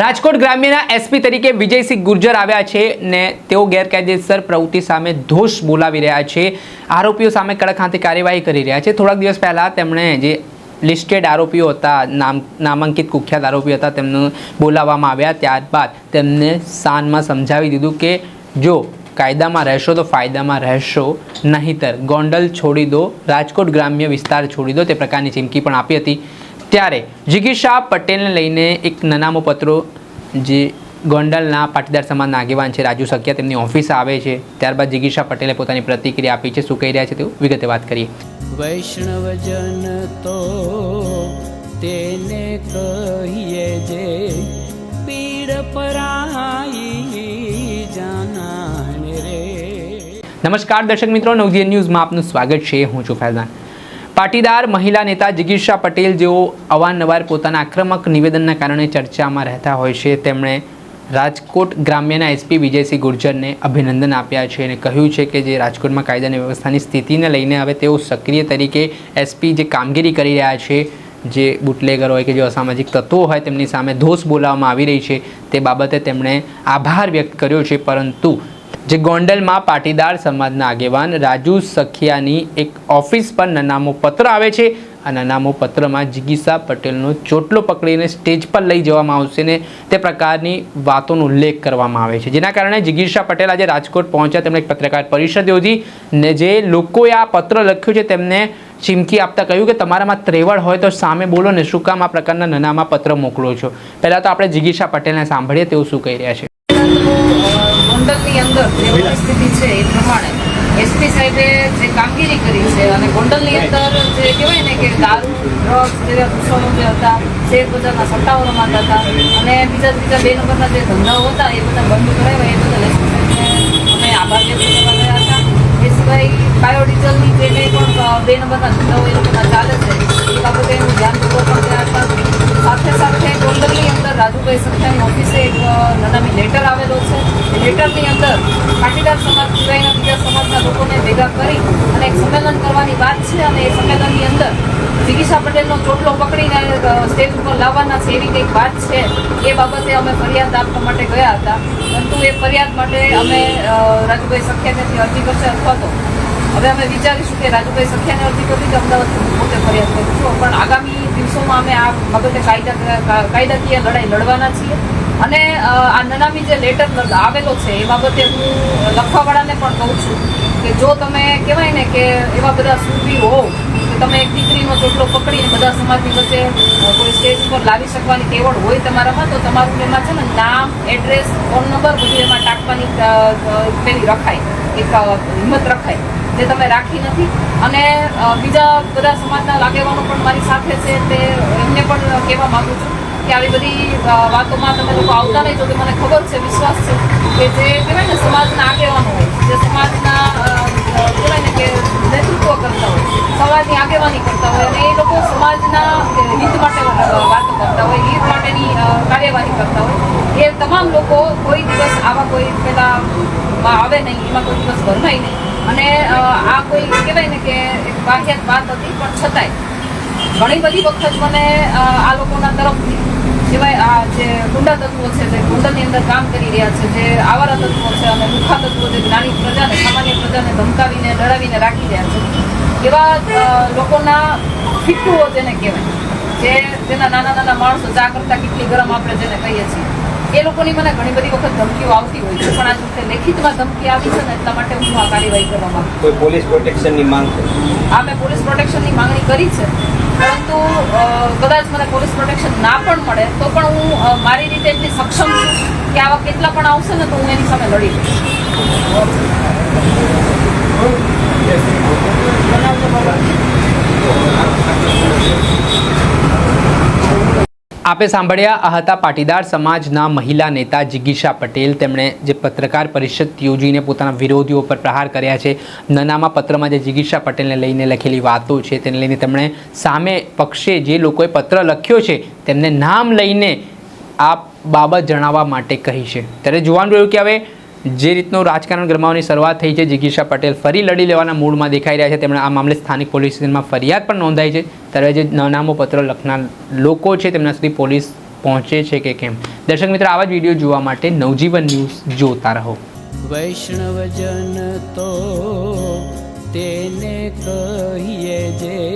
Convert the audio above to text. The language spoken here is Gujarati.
રાજકોટ ગ્રામ્યના એસપી તરીકે વિજયસિંહ ગુર્જર આવ્યા છે ને તેઓ ગેરકાયદેસર પ્રવૃત્તિ સામે ધોષ બોલાવી રહ્યા છે. આરોપીઓ સામે કડક હાથે કાર્યવાહી કરી રહ્યા છે. થોડાક દિવસ પહેલાં તેમણે જે લિસ્ટેડ આરોપીઓ હતા, નામ, નામાંકિત કુખ્યાત આરોપીઓ હતા, તેમને બોલાવવામાં આવ્યા. ત્યારબાદ તેમને સાનમાં સમજાવી દીધું કે, જો કાયદામાં રહેશો તો ફાયદામાં રહેશો, નહીંતર ગોંડલ છોડી દો, રાજકોટ ગ્રામ્ય વિસ્તાર છોડી દો. તે પ્રકારની ચીમકી પણ આપી હતી. ત્યારે જિગીશા પટેલને લઈને એક નાનામો પત્રો જે ગોંડલના પાટીદાર સમાજના આગેવાન છે રાજુ સખિયા તેમની ઓફિસ આવે છે. ત્યારબાદ જિગીશા પટેલે પોતાની પ્રતિક્રિયા આપી છે શું કહી રહ્યા છે તેવું વિગતે વાત કરીએ. વૈષ્ણવજન તો તેને કહીએ જે પીડ પરાઈ જાનાને રે. નમસ્કાર દર્શક મિત્રો નવજીવન ન્યૂઝમાં આપનું સ્વાગત છે. હું છું ફૈઝાન. પાટીદાર મહિલા નેતા જિગીર્ષા પટેલ જેઓ અવારનવાર પોતાના આક્રમક નિવેદનના કારણે ચર્ચામાં રહેતા હોય છે, તેમણે રાજકોટ ગ્રામ્યના એસપી વિજયસિંહ ગુર્જરને અભિનંદન આપ્યા છે અને કહ્યું છે કે જે રાજકોટમાં કાયદાની વ્યવસ્થાની સ્થિતિને લઈને હવે તેઓ સક્રિય તરીકે એસપી જે કામગીરી કરી રહ્યા છે, જે બુટલેગર હોય કે જે અસામાજિક તત્વો હોય તેમની સામે ધોષ બોલાવવામાં આવી રહી છે, તે બાબતે તેમણે આભાર વ્યક્ત કર્યો છે, પરંતુ જે ગોંડલમાં પાટીદાર સમાજના આગેવાન રાજુ સખિયાની એક ઓફિસ પર નનામો પત્ર આવે છે. આ નનામો પત્રમાં જિગીસા પટેલનો ચોટલો પકડીને સ્ટેજ પર લઈ જવામાં આવશે ને તે પ્રકારની વાતોનો ઉલ્લેખ કરવામાં આવે છે. જેના કારણે જિગીસા પટેલ આજે રાજકોટ પહોંચ્યા. તેમણે એક પત્રકાર પરિષદ યોજી ને જે લોકોએ આ પત્ર લખ્યું છે તેમને ચીમકી આપતા કહ્યું કે તમારામાં ત્રેવડ હોય તો સામે બોલો ને શું કામ આ પ્રકારના નાનામાં પત્ર મોકલો છો. પહેલાં તો આપણે જિગીશા પટેલને સાંભળીએ તેઓ શું કહી રહ્યા છે. ગોંડલની જે પરિસ્થિતિ છે એ પ્રમાણે એસપી સાહેબે જે કામગીરી કરી છે અને ગોંડલની અંદર જે કહેવાય ને કે દારૂ ડ્રગ્સ જેવા દૂષણો જે હતા શેર બજારના સટ્ટાઓ રમાતા હતા અને બીજા બીજા બે નંબરના જે ધંધાઓ હતા એ બધા બંધ કરાવ્યા. એ બધા એસપી સાહેબને અમે આભાર વ્યક્ત કરવા ગયા હતા. એ સિવાય બાયોડીઝલની જે કંઈ પણ બે નંબરના ધંધાઓ એ લોકોના ચાલે છે એ બાબતે એનું ધ્યાન પૂર્વક પણ ગયા હતા સાથે સાથે ગોંડલની અંદર રાજુભાઈ સંખ્યાની ઓફિસે એક અ, નનામી લેટર આવેલો લેટરની અંદર પાટીદાર સમાજ સિવાયના બીજા સમાજના લોકોને ભેગા કરી અને એક સંમેલન કરવાની વાત છે અને એ સંમેલનની અંદર જિગીશા પટેલનો ચોટલો પકડીને સ્ટેજ ઉપર લાવવાના છે એવી કંઈક વાત છે. એ બાબતે અમે ફરિયાદ આપવા માટે ગયા હતા. પરંતુ એ ફરિયાદ માટે અમે રાજુભાઈ સખ્યાનેથી અરજી કરશે અથવા તો હવે અમે વિચારીશું કે રાજુભાઈ સખ્યાને અરજી કરવી કે અમદાવાદ પોતે ફરિયાદ કરું છું. પણ આગામી દિવસોમાં અમે આ બાબતે કાયદા કાયદાકીય લડાઈ લડવાના છીએ. અને આ નનામી જે લેટર આવેલો છે, એ બાબતે હું લખવાવાળાને પણ કહું છું કે જો તમે કહેવાય ને કે એવા બધા સુરવીર હોવ, કે તમે એક દીકરીનો ચોટલો પકડીને બધા સમાજની વચ્ચે કોઈ સ્ટેજ ઉપર લાવી શકવાની કેવળ હોય તમારામાં, તો તમારું એમાં છે ને નામ એડ્રેસ ફોન નંબર બધું એમાં ટાંકવાની પેલી રખાય, એક હિંમત રખાય, જે તમે રાખી નથી. અને બીજા બધા સમાજના લાગેવાનો પણ મારી સાથે છે, તે એમને પણ કહેવા માંગુ છું કે આવી બધી વાતોમાં તમે લોકો આવતા નહીં જો કે મને ખબર છે, વિશ્વાસ છે કે જે કહેવાય ને સમાજના આગેવાનો હોય, જે સમાજના કહેવાય ને કે નેતૃત્વ કરતા હોય, સમાજની આગેવાની કરતા હોય અને એ લોકો સમાજના હિત માટે વાતો કરતા હોય, હિત માટેની કાર્યવાહી કરતા હોય. એ તમામ લોકો કોઈ દિવસ આવા કોઈ પેલા આવે નહીં, એમાં કોઈ દિવસ ભરમાય નહીં. અને આ કોઈ કહેવાય ને કે એક વાહિયાત વાત હતી, પણ છતાંય ઘણી બધી વખત મને આ લોકોના તરફથી સિવાય આ જે ગુંડા તત્વો છે જે ગુંડાની અંદર કામ કરી રહ્યા છે જે આવારા તત્વો છે અને લુખા તત્વો જે નાની પ્રજાને સામાન્ય પ્રજાને ધમકાવીને ડરાવીને રાખી રહ્યા છે. એવા લોકોના ફિટુઓ જેને કહેવાય જે જેના નાના નાના માણસો ચા કરતા કેટલી ગરમ આપણે જેને કહીએ છીએ એ લોકોની મને ઘણી બધી વખત ધમકીઓ આવતી હોય છે. પણ આ વખતે લેખિતમાં ધમકી આવી છે ને એટલા માટે હું આ કાર્યવાહી કરવા માંગુ. કોઈ પોલીસ પ્રોટેક્શનની માંગ આ મેં પોલીસ પ્રોટેક્શનની માંગણી કરી છે. પરંતુ કદાચ મને પોલીસ પ્રોટેક્શન ના પણ મળે, તો પણ હું મારી રીતે એટલી સક્ષમ છું કે આવા કેટલા પણ આવશે ને, તો હું એની સામે લડી લઈશ આપે સાંભળ્યા, આ હતા પાટીદાર સમાજના મહિલા નેતા જિગીશા પટેલ. તેમણે જે પત્રકાર પરિષદ યોજીને પોતાના વિરોધીઓ પર પ્રહાર કર્યા છે, નાનામાં પત્રમાં જે જિગીશા પટેલને લઈને લખેલી વાતો છે, તેને લઈને તેમણે સામે પક્ષે જે લોકોએ પત્ર લખ્યો છે, તેમને નામ લઈને આ બાબત જણાવવા માટે કહી છે. ત્યારે જોવાનું રહ્યું કે હવે જે રીતનું રાજકારણ ગરમાવાની શરૂઆત થઈ છે જિગીશા પટેલ ફરી લડી લેવાના મૂડમાં દેખાઈ રહ્યા છે. તેમણે આ મામલે સ્થાનિક પોલીસ સ્ટેશનમાં ફરિયાદ પણ નોંધાઈ છે. ત્યારે જે નામો પત્ર લખનાર લોકો છે, તેમના સુધી પોલીસ પહોંચે છે કે કેમ? દર્શક મિત્રો, આવા જ વીડિયો જોવા માટે નવજીવન ન્યૂઝ જોતા રહો. વૈષ્ણવજન તો તેને કહીએ જે